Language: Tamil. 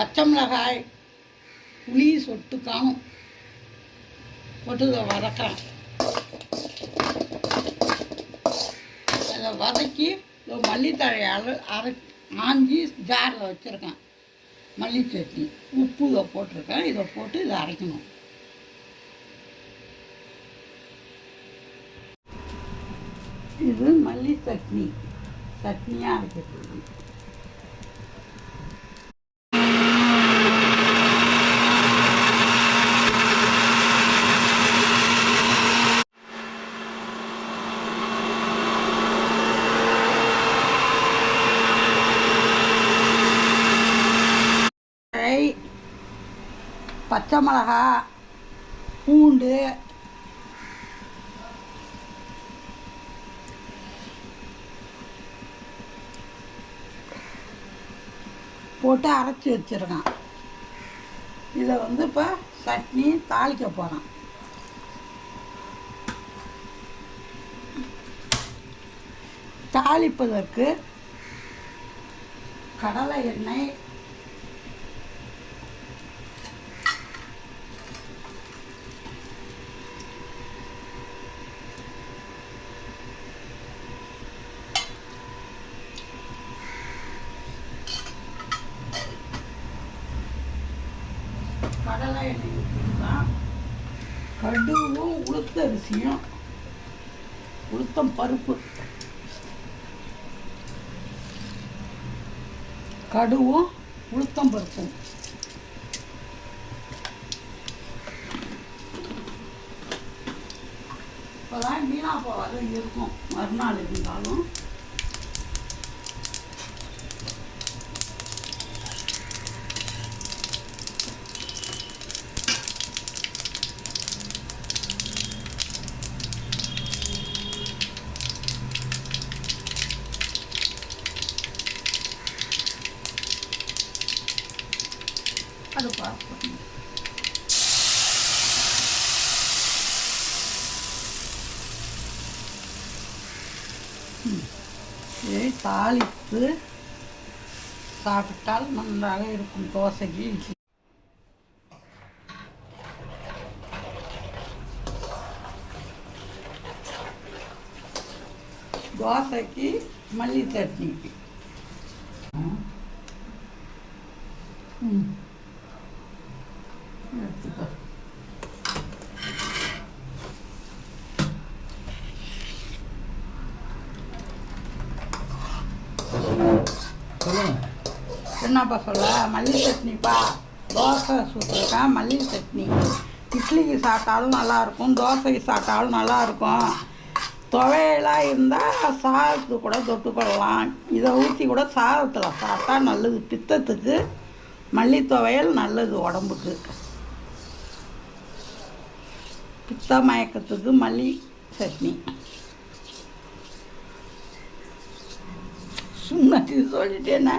பச்சை மிளகாய் புளி சொட்டு காணும். போட்டு இதை வதக்கிறேன் அதை வதக்கி இதோ மல்லித்தழை அரை அரை ஆஞ்சி ஜாரில் வச்சுருக்கேன். மல்லி சட்னி. உப்பு இதை போட்டிருக்கேன். இதை போட்டு இதை அரைக்கணும். இது மல்லி சட்னி. சட்னியாக அரைக்கிறது மிளகாய், பச்சை மிளகா பூண்டு போட்டு அரைச்சி வச்சிருக்கேன். இதை வந்து இப்போ சட்னி தாளிக்க போகிறேன் தாளிப்பதற்கு கடலை எண்ணெய் கடலை எண்ணெய் ஊற்றிக்கலாம் கடுவும் உளுத்த அரிசியும் உளுத்தம் பருப்பு. கடுவும் உளுத்தம் பருப்பும். இப்போதான் வீணாக போகாத இருக்கும். மறுநாள் இருந்தாலும். அது பார்க்கணும் ம். இதை தாளித்து சாப்பிட்டால் நன்றாக இருக்கும். தோசைக்கு இட்லி. தோசைக்கு மல்லி சட்னி ம். என்னப்பா சொல்ல மல்லி சட்னிப்பா தோசை சுட்டுருக்கேன் மல்லி சட்னி. இட்லிக்கு சாப்பிட்டாலும் நல்லாயிருக்கும் தோசைக்கு சாப்பிட்டாலும் நல்லாயிருக்கும். துவையெல்லாம் இருந்தால் சாதத்துக்கு கூட தொட்டுக்கொள்ளலாம் இதை ஊற்றி கூட சாதத்தில் சாப்பிட்டா நல்லது. பித்தத்துக்கு மல்லி துவையல் நல்லது உடம்புக்கு. பித்த மயக்கத்துக்கு மல்லி சட்னி. சும்மா சொல்லிட்டேன்னா